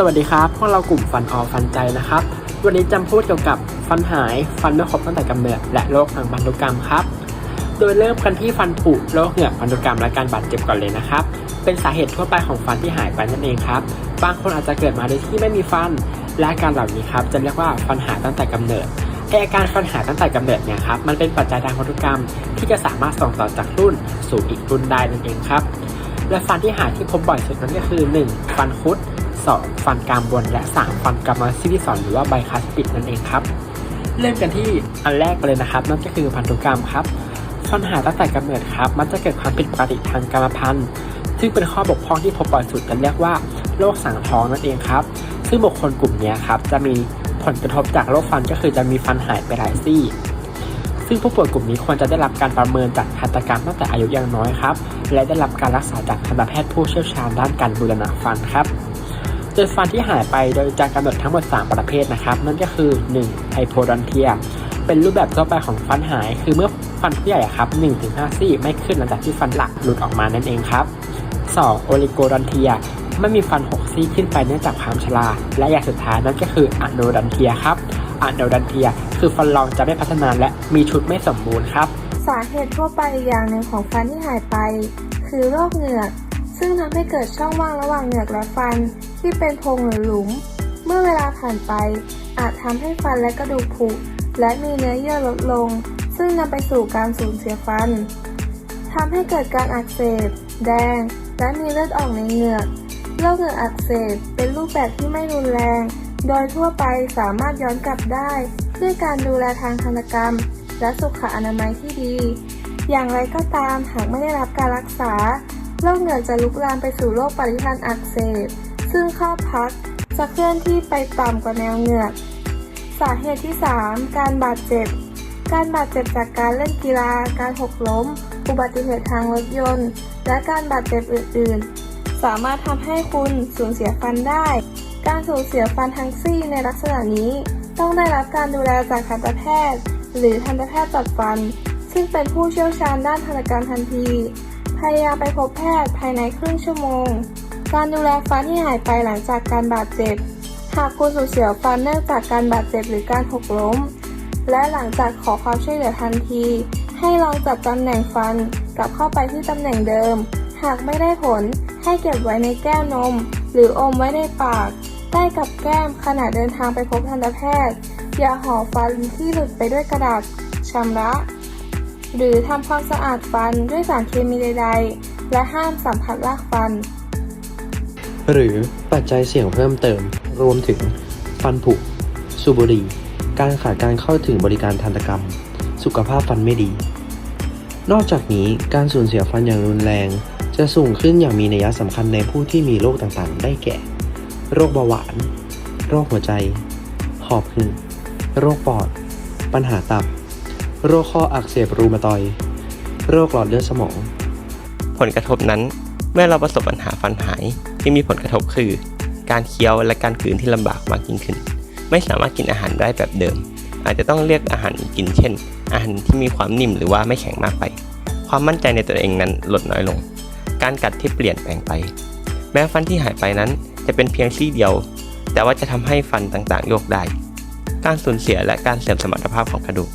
สวัสดีครับพวกเรากลุ่มฟันออฟันใจนะครับ วันนี้จะพูดเกี่ยวกับฟันหาย ฟันไม่ครบตั้งแต่กำเนิด และโรคทางพันธุกรรมครับ โดยเริ่มกันที่ฟันผุโรคเหงือกพันธุกรรมและการบาดเจ็บก่อนเลยนะครับ เป็นสาเหตุทั่วไปของฟันที่หายไปนั่นเองครับ บางคนอาจจะเกิดมาโดยที่ไม่มีฟัน และอาการเหล่านี้ครับจะเรียกว่าฟันหายตั้งแต่กำเนิดไออาการฟันหายตั้งแต่กำเนิดเนี่ยครับมันเป็นปัจจัยทางพันธุกรรม ที่จะสามารถส่งต่อจากรุ่นสู่อีกรุ่นได้นั่นเองครับ และฟันที่หายที่พบบ่อยสุดนั้นก็คือ 1. ฟันคุด 2. ฟันกรามบนและ 3. ฟันกรามซิลิซอนหรือว่าไบคัสปิดนั่นเองครับ เริ่มกันที่อันแรกเลยนะครับ นั่นก็คือพันธุกรรมครับฟันหายตั้งแต่กำเนิดครับ มันจะเกิดความผิดปกติทางกรรมพันธุ์ ซึ่งเป็นข้อบกพร่องที่พบบ่อยสุดจะเรียกว่าโรคสังท้องนั่นเองครับ ซึ่งบุคคลกลุ่มนี้ครับจะมีผลกระทบจากโรคฟันก็คือจะมีฟันหายไปหลายซี่ ซึ่งผู้ป่วยกลุ่มนี้ควรจะได้รับการประเมินจากทันตกรรมตั้งแต่อายุยังน้อยครับ และได้รับการรักษาจากทันตแพทย์ผู้เชี่ยวชาญด้านการบูรณะฟันครับ ดยฟันที่หายไปโดยจากกำหนดทั้งหมด 3 ประเภทนะครับ นั่นก็คือ 1. ไฮโพดอนเทีย เป็นรูปแบบทั่วไปของฟันหาย คือเมื่อฟันผู้ใหญ่ครับ 1-5 ซี่ไม่ขึ้นหลังจากที่ฟันหลักหลุดออกมานั่นเองครับ 2. โอลิโกดอนเทียไม่มีฟัน 6 ซี่ขึ้นไปเนื่องจากความชรา และอย่างสุดท้ายนั่นก็คืออะโนดอนเทียครับอะโนดอนเทีย คือฟันรองจะไม่พัฒนาและมีชุดไม่สมบูรณ์ครับ สาเหตุทั่วไปอีกอย่างหนึ่งของฟันที่หายไป คือโรคเหงือก ซึ่งทำให้เกิดช่องว่างระหว่างเหงือกและฟัน ที่เป็นโพรงหรือหลุม เมื่อเวลาผ่านไป อาจทำให้ฟันและกระดูกผุและมีเนื้อเยื่อลดลง ซึ่งนำไปสู่การสูญเสียฟันทำให้เกิดการอักเสบ แดง และมีเลือดออกในเหงือกโรคเหงือกอักเสบเป็นรูปแบบที่ไม่รุนแรง โดยทั่วไปสามารถย้อนกลับได้ ด้วยการดูแลทางทันตกรรม และสุขอนามัยที่ดี อย่างไรก็ตามหากไม่ได้รับการรักษาโรคเหงือกจะลุกลามไปสู่โรคปริทันอักเสบ ซึ่งข้อพักจะเคลื่อนที่ไปต่ำกว่าแนวเหงือก สาเหตุที่ 3 การบาดเจ็บ การบาดเจ็บจากการเล่นกีฬา การหกล้ม อุบัติเหตุทางรถยนต์ และการบาดเจ็บอื่น ๆ สามารถทำให้คุณสูญเสียฟันได้ การสูญเสียฟันทั้งซี่ในลักษณะนี้ต้องได้รับการดูแลจากทันตแพทย์ หรือทันตแพทย์ตัดฟัน ซึ่งเป็นผู้เชี่ยวชาญด้านทันตกรรมทันที พยายามไปพบแพทย์ภายในครึ่งชั่วโมง การดูแลฟันที่หายไปหลังจากการบาดเจ็บ หากคุณสูญเสียฟันเนื่องจากการบาดเจ็บหรือการหกล้ม และหลังจากขอความช่วยเหลือทันที ให้ลองจับตำแหน่งฟันกลับเข้าไปที่ตำแหน่งเดิม หากไม่ได้ผลให้เก็บไว้ในแก้วนม หรืออมไว้ในปาก ใกล้กับแก้มขณะเดินทางไปพบทันตแพทย์ อย่าห่อฟันที่หลุดไปด้วยกระดาษชำระ หรือทำความสะอาดฟันด้วยสารเคมีใด ๆ และห้ามสัมผัสรากฟัน หรือปัจจัยเสี่ยงเพิ่มเติม รวมถึงฟันผุ สูบบุหรี่ การขาดการเข้าถึงบริการทันตกรรม สุขภาพฟันไม่ดี นอกจากนี้การสูญเสียฟันอย่างรุนแรง จะสูงขึ้นอย่างมีนัยสำคัญในผู้ที่มีโรคต่างๆ ได้แก่ โรคเบาหวาน โรคหัวใจ หอบหืดโรคปอด ปัญหาตับ โรคข้ออักเสบรูมาตอย โรคหลอดเลือดสมอง ผลกระทบนั้นเมื่อเราประสบปัญหาฟันหาย ที่มีผลกระทบคือ การเคี้ยวและการกลืนที่ลำบากมากยิ่งขึ้น ไม่สามารถกินอาหารได้แบบเดิม อาจจะต้องเลือกอาหารกินเช่น อาหารที่มีความนิ่มหรือว่าไม่แข็งมากไป ความมั่นใจในตัวเองนั้นลดน้อยลง การกัดที่เปลี่ยนแปลงไป แม้ฟันที่หายไปนั้นจะเป็นเพียงซี่เดียว แต่ว่าจะทำให้ฟันต่างๆ โยกได้ การสูญเสียและการเสื่อมสมรรถภาพของกระดูก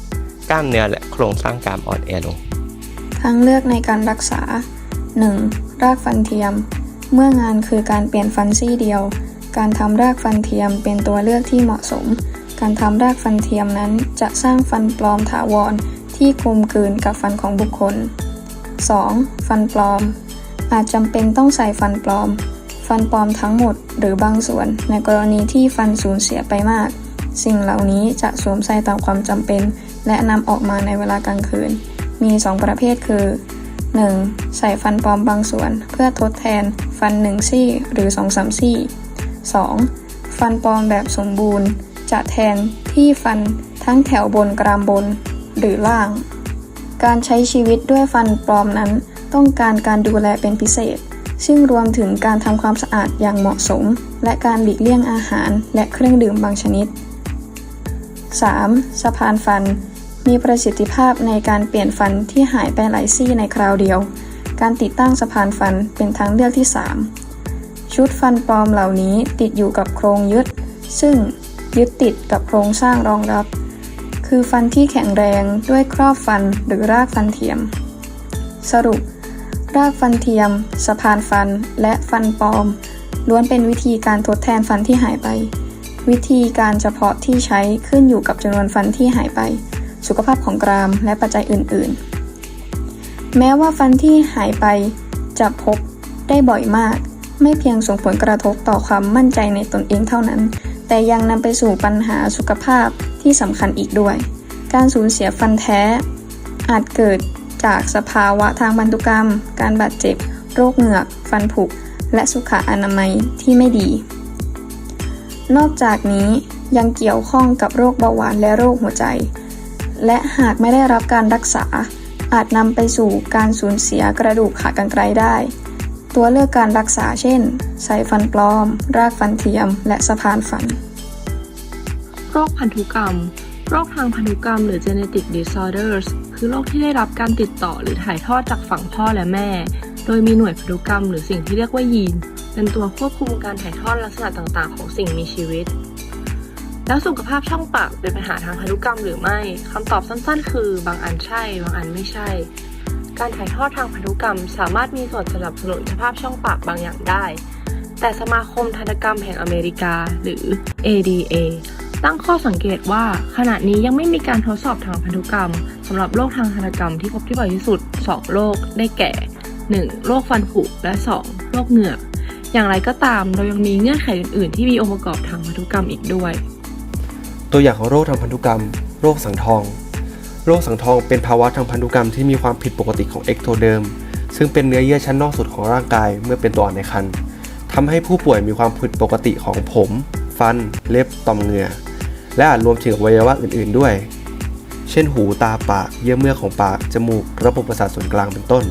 กล้ามเนื้อและโครงสร้างกรามอ่อนแอลง ทางเลือกในการรักษา 1. รากฟันเทียม เมื่องานคือการเปลี่ยนฟันซี่เดียว การทำรากฟันเทียมเป็นตัวเลือกที่เหมาะสม การทำรากฟันเทียมนั้นจะสร้างฟันปลอมถาวรที่กลมกลืนกับฟันของบุคคล 2. ฟันปลอม อาจจำเป็นต้องใส่ฟันปลอม ฟันปลอมทั้งหมดหรือบางส่วนในกรณีที่ฟันสูญเสียไปมาก สิ่งเหล่านี้จะสวมใส่ตามความจำเป็น และนำออกมาในเวลากลางคืน มี 2 ประเภทคือ 1. ใส่ฟันปลอมบางส่วนเพื่อทดแทน ฟัน 1 ซี่หรือ 2-3 ซี่ 2. ฟันปลอมแบบสมบูรณ์ จะแทนที่ฟันทั้งแถวบนกรามบนหรือล่าง การใช้ชีวิตด้วยฟันปลอมนั้น ต้องการการดูแลเป็นพิเศษ ซึ่งรวมถึงการทำความสะอาดอย่างเหมาะสม และการหลีกเลี่ยงอาหารและเครื่องดื่มบางชนิด 3. สะพานฟัน มีประสิทธิภาพในการเปลี่ยนฟันที่หายไปหลายซี่ในคราวเดียว การติดตั้งสะพานฟันเป็นทางเลือกที่ 3 ชุดฟันปลอมเหล่านี้ติดอยู่กับโครงยึด ซึ่งยึดติดกับโครงสร้างรองรับ คือฟันที่แข็งแรงด้วยครอบฟันหรือรากฟันเทียม สรุป รากฟันเทียม สะพานฟัน และฟันปลอม ล้วนเป็นวิธีการทดแทนฟันที่หายไป วิธีการเฉพาะที่ใช้ขึ้นอยู่กับจำนวนฟันที่หายไป สุขภาพของกรามและปัจจัยอื่น ๆ แม้ว่าฟันที่หายไปจะพบได้บ่อยมาก ไม่เพียงส่งผลกระทบต่อความมั่นใจในตนเองเท่านั้น แต่ยังนำไปสู่ปัญหาสุขภาพที่สำคัญอีกด้วย การสูญเสียฟันแท้ อาจเกิดจากสภาวะทางพันธุกรรม การบาดเจ็บ โรคเหงือก ฟันผุ และสุขอนามัยที่ไม่ดี นอกจากนี้ยังเกี่ยวข้องกับโรคเบาหวานและโรคหัวใจ และหากไม่ได้รับการรักษา อาจนำไปสู่การสูญเสียกระดูกขากรรไกรได้ ตัวเลือกการรักษาเช่น ใส่ฟันปลอม รากฟันเทียม และสะพานฟัน โรคพันธุกรรม โรคทางพันธุกรรมหรือ genetic disorders คือโรคที่ได้รับการติดต่อหรือถ่ายทอดจากฝั่งพ่อและแม่ โดยมีหน่วยพันธุกรรมหรือสิ่งที่เรียกว่ายีน เป็นตัวควบคุมการถ่ายทอดลักษณะต่างๆ ของสิ่งมีชีวิต แล้วสุขภาพช่องปากเป็นปัญหาทางพันธุกรรมหรือไม่คำตอบสั้นๆ คือบางอันใช่ บางอันไม่ใช่ การถ่ายทอดทางพันธุกรรม สามารถมีส่วนสนับสนุนสภาพช่องปากบางอย่างได้ แต่สมาคมทันตกรรมแห่งอเมริกา หรือ ADA ตั้งข้อสังเกตว่าขณะนี้ยังไม่มีการทดสอบทางพันธุกรรมสำหรับโรคทางทันตกรรมที่พบที่บ่อยที่สุด 2 โรคได้แก่ 1. โรคฟันผุและ 2. โรคเหงือก อย่างไรก็ตามเรายังมีเงื่อนไขอื่นๆ ที่มีองค์ประกอบทางพันธุกรรมอีกด้วย ตัวอย่างของโรคทางพันธุกรรม โรคสังทอง โรคสังทองเป็นภาวะทางพันธุกรรมที่มีความผิดปกติของเอ็กโทเดิม ซึ่งเป็นเนื้อเยื่อชั้นนอกสุดของร่างกายเมื่อเป็นตัวอ่อนในครรภ์ทำให้ผู้ป่วยมีความผิดปกติของผม ฟัน เล็บ ต่อมเหงื่อ และอาจรวมถึงอวัยวะอื่น ๆ ด้วย เช่น หู ตา ปาก เยื่อเมือกของปาก จมูก ระบบประสาทส่วนกลาง เป็นต้น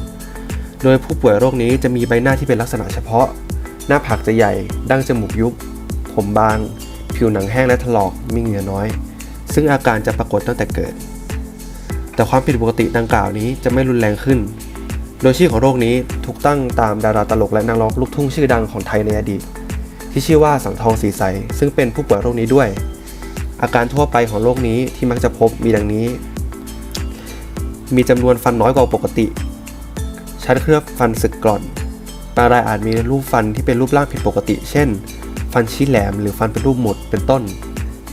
โดยผู้ป่วยโรคนี้จะมีใบหน้าที่เป็นลักษณะเฉพาะ หน้าผากจะใหญ่ ดั้งจมูกยุบ ผมบาง ผิวหนังแห้งและถลอกมีเหงื่อน้อย ซึ่งอาการจะปรากฏตั้งแต่เกิด แต่ความผิดปกติดังกล่าวนี้จะไม่รุนแรงขึ้น โดยชื่อของโรคนี้ถูกตั้งตามดาราตลกและนักร้องลูกทุ่งชื่อดังของไทยในอดีต ที่ชื่อว่าสังทองสีใส ซึ่งเป็นผู้ป่วยโรคนี้ด้วย อาการทั่วไปของโรคนี้ที่มักจะพบมีดังนี้ มีจำนวนฟันน้อยกว่าปกติ ชั้นเคลือบฟันสึกกร่อนบางรายอาจมีรูปฟันที่เป็นรูปร่างผิดปกติ เช่น ฟันชี้แหลมหรือฟันเป็นรูปหมดเป็นต้น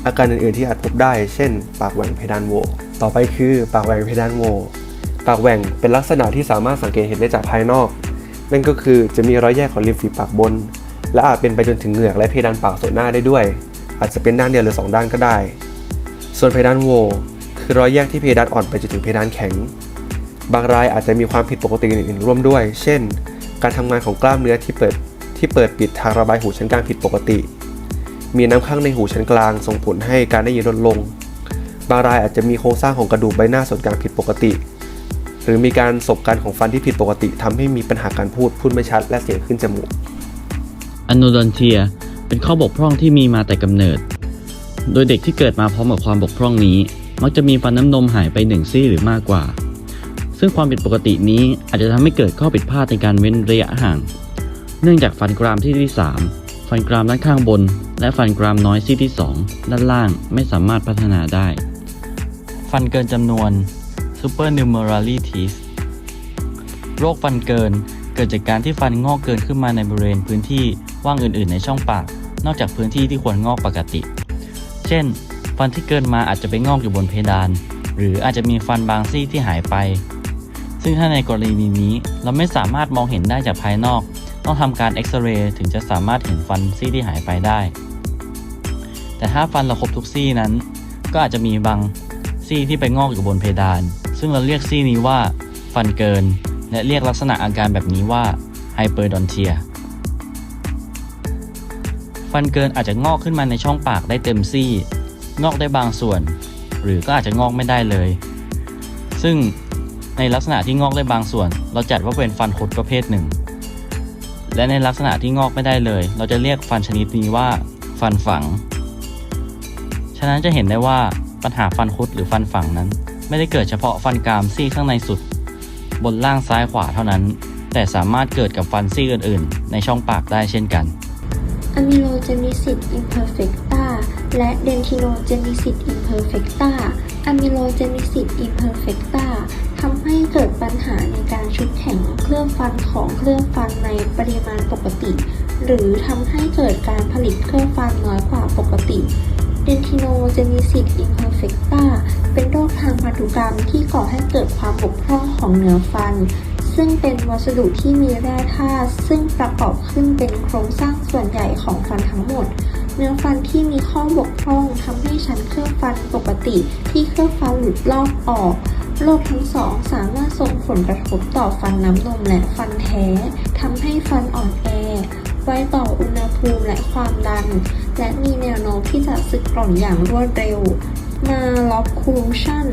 อาการอื่นๆที่อาจพบได้ เช่น ปากแหว่งเพดานโหวต่อไปคือปากแหว่งเพดานโหวปากแหว่งเป็นลักษณะที่สามารถสังเกตเห็นได้จากภายนอก นั่นก็คือจะมีรอยแยกของริมฝีปากบน และอาจเป็นไปจนถึงเหงือกและเพดานปากส่วนหน้าได้ด้วย อาจจะเป็นด้านเดียวหรือสองด้านก็ได้ ส่วนเพดานโหวคือรอยแยกที่เพดานอ่อนไปจนถึงเพดานแข็ง บางรายอาจจะมีความผิดปกติอื่นๆร่วมด้วย เช่น การทำงานของกล้ามเนื้อที่เปิด ที่เปิดปิดทางระบายหูชั้นกลางผิดปกติ มีน้ำข้างในหูชั้นกลางส่งผลให้การได้ยินลดลง บางรายอาจจะมีโครงสร้างของกระดูกใบหน้าส่วนกลางผิดปกติ หรือมีการสบกันของฟันที่ผิดปกติทำให้มีปัญหาการพูดพูดไม่ชัด และเสียงขึ้นจมูกอโนดอนเทียเป็นข้อบกพร่องที่มีมาแต่กำเนิด โดยเด็กที่เกิดมาพร้อมกับความบกพร่องนี้ มักจะมีฟันน้ำนมหายไปหนึ่งซี่หรือมากกว่า ซึ่งความผิดปกตินี้อาจจะทำให้เกิดข้อผิดพลาดในการเว้นระยะห่าง เนื่องจากฟันกรามที่ที่ 3 ฟันกรามด้านข้างบน และฟันกรามน้อยซี่ที่ 2 ด้านล่างไม่สามารถพัฒนาได้ ฟันเกินจำนวน supernumerarities โรคฟันเกินเกิดจากการที่ฟันงอกเกินขึ้นมาในบริเวณพื้นที่ว่างอื่น ๆ ในช่องปาก นอกจากพื้นที่ที่ควรงอกปกติ เช่น ฟันที่เกินมาอาจจะไปงอกอยู่บนเพดาน หรืออาจจะมีฟันบางซี่ที่หายไป ซึ่งถ้าในกรณีนี้เราไม่สามารถมองเห็นได้จากภายนอก ต้องทำการเอ็กซเรย์ถึงจะสามารถเห็นฟันซี่ที่หายไปได้ แต่ถ้าฟันเราครบทุกซี่นั้น ก็อาจจะมีบางซี่ที่ไปงอกอยู่บนเพดาน ซึ่งเราเรียกซี่นี้ว่าฟันเกิน และเรียกลักษณะอาการแบบนี้ว่าไฮเปอร์ดอนเทียฟันเกินอาจจะงอกขึ้นมาในช่องปากได้เต็มซี่ งอกได้บางส่วน หรือก็อาจจะงอกไม่ได้เลย ซึ่งในลักษณะที่งอกได้บางส่วน เราจัดว่าเป็นฟันคดประเภทหนึ่ง และในลักษณะที่งอกไม่ได้เลย เราจะเรียกฟันชนิดนี้ว่า ฟันฝัง ฉะนั้นจะเห็นได้ว่าปัญหาฟันคุดหรือฟันฝังนั้น ไม่ได้เกิดเฉพาะฟันกรามซี่ข้างในสุด บนล่างซ้ายขวาเท่านั้น แต่สามารถเกิดกับฟันซี่อื่น ๆ ในช่องปากได้เช่นกัน Amelogenesis imperfecta และ Dentinogenesis imperfecta Amelogenesis imperfecta เกิดปัญหาในการชุบแข็งเคลือบฟันของเคลือบฟันในปริมาณปกติ หรือทำให้เกิดการผลิตเคลือบฟันน้อยกว่าปกติ Dentinogenesis imperfecta เป็นโรคทางพันธุกรรมที่ก่อให้เกิดความบกพร่องของเนื้อฟัน ซึ่งเป็นวัสดุที่มีแร่ธาตุซึ่งประกอบขึ้นเป็นโครงสร้างส่วนใหญ่ของฟันทั้งหมดเนื้อฟันที่มีข้อบกพร่องทำให้ชั้นเคลือบฟันปกติที่เคลือบฟันหลุดลอกออก โรคทั้งสองสามารถส่งผลกระทบต่อฟันน้ำนมและฟันแท้ทำให้ฟันอ่อนแอ ไว้ต่ออุณหภูมิและความดัน และมีแนวโน้มที่จะสึกกร่อนอย่างรวดเร็ว มาล็อกคูลูชั่น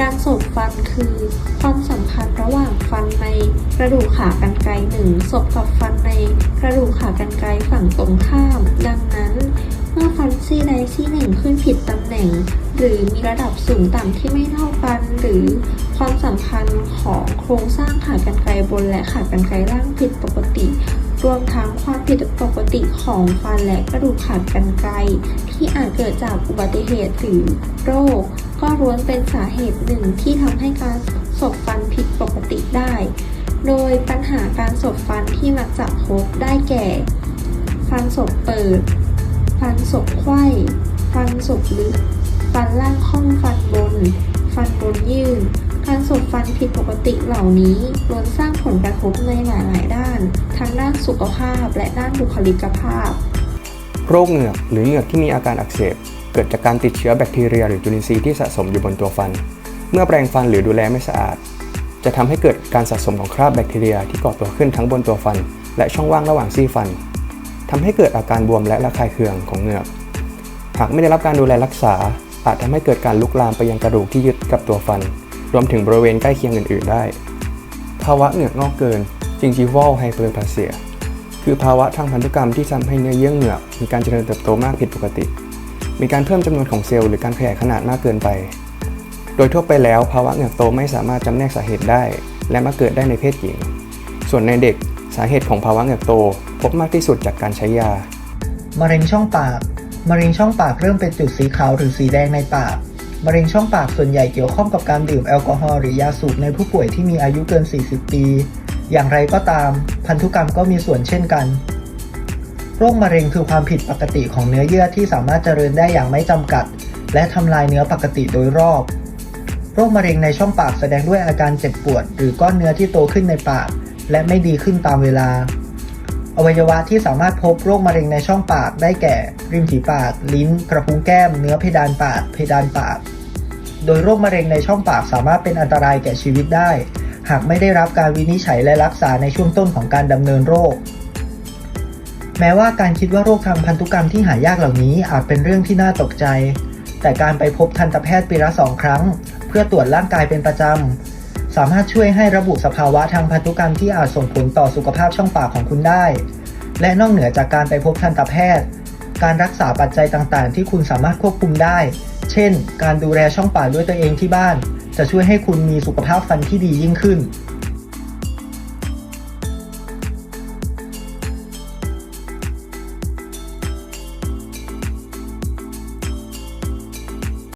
การสบฟันคือ ความสัมพันธ์ระหว่างฟันในกระดูกขากรรไกรหนึ่งสบกับฟันในกระดูกขากรรไกรฝั่งตรงข้าม ดังนั้น เมื่อฟันซี่ใดซี่หนึ่งขึ้นผิดตำแหน่ง หรือมีระดับสูงต่ำที่ไม่เท่ากัน หรือความสัมพันธ์ของโครงสร้างขากรรไกรบนและขากรรไกรล่างผิดปกติ รวมทั้งความผิดปกติของฟันและกระดูกขากรรไกรที่อาจเกิดจากอุบัติเหตุหรือโรค ก็ล้วนเป็นสาเหตุหนึ่งที่ทำให้การสบฟันผิดปกติได้ โดยปัญหาการสบฟันที่มักจะพบได้แก่ ฟันสบเปิด ฟันสบไขว้ ฟันสบลึก ฟันล่างค่อมฟันบน ฟันบนยื่นการสบฟันผิดปกติเหล่านี้ล้วนสร้างผลกระทบในหลายๆด้าน ทั้งด้านสุขภาพและด้านบุคลิกภาพ โรคเหงือกหรือเหงือกที่มีอาการอักเสบ เกิดจากการติดเชื้อแบคทีเรียหรือจุลินทรีย์ที่สะสมอยู่บนตัวฟัน เมื่อแปรงฟันหรือดูแลไม่สะอาด จะทำให้เกิดการสะสมของคราบแบคทีเรียที่ก่อตัวขึ้นทั้งบนตัวฟัน และช่องว่างระหว่างซี่ฟันทำให้เกิดอาการบวมและระคายเคืองของเหงือก หากไม่ได้รับการดูแลรักษา อาจทำให้เกิดการลุกลามไปยังกระดูกที่ยึดกับตัวฟัน รวมถึงบริเวณใกล้เคียงอื่น ๆ ได้ ภาวะเหงือกงอกเกิน gingival hyperplasia คือภาวะทางพันธุกรรมที่ทำให้เนื้อเยื่อเหงือกมีการเจริญเติบโตมากผิดปกติ มีการเพิ่มจำนวนของเซลล์หรือการขยายขนาดมากเกินไป โดยทั่วไปแล้วภาวะเหงือกโตไม่สามารถจำแนกสาเหตุได้ และมักเกิดได้ในเพศหญิง ส่วนในเด็กสาเหตุของภาวะเหงือกโต พบมากที่สุดจากการใช้ยามะเร็งช่องปาก มะเร็งช่องปากเริ่มเป็นจุดสีขาวหรือสีแดงในปากมะเร็งช่องปากส่วนใหญ่เกี่ยวข้องกับการดื่มแอลกอฮอล์หรือยาสูบในผู้ป่วยที่มีอายุเกิน 40 ปี อย่างไรก็ตาม พันธุกรรมก็มีส่วนเช่นกัน โรคมะเร็งคือความผิดปกติของเนื้อเยื่อที่สามารถเจริญได้อย่างไม่จำกัด และทำลายเนื้อปกติโดยรอบ โรคมะเร็งในช่องปากแสดงด้วยอาการเจ็บปวด หรือก้อนเนื้อที่โตขึ้นในปาก และไม่ดีขึ้นตามเวลา อวัยวะที่สามารถพบโรคมะเร็งในช่องปากได้แก่ ริมฝีปาก ลิ้น กระพุ้งแก้ม เนื้อเพดานปาก เพดานปาก โดยโรคมะเร็งในช่องปากสามารถเป็นอันตรายแก่ชีวิตได้ หากไม่ได้รับการวินิจฉัยและรักษาในช่วงต้นของการดำเนินโรค แม้ว่าการคิดว่าโรคทางพันธุกรรมที่หายากเหล่านี้อาจเป็นเรื่องที่น่าตกใจ แต่การไปพบทันตแพทย์ปีละสองครั้ง เพื่อตรวจร่างกายเป็นประจำ สามารถช่วยให้ระบุสภาวะทางพันธุกรรมที่อาจส่งผลต่อสุขภาพช่องปากของคุณได้ และนอกเหนือจากการไปพบทันตแพทย์ การรักษาปัจจัยต่างๆ ที่คุณสามารถควบคุมได้ เช่น การดูแลช่องปากด้วยตัวเองที่บ้าน จะช่วยให้คุณมีสุขภาพฟันที่ดียิ่งขึ้น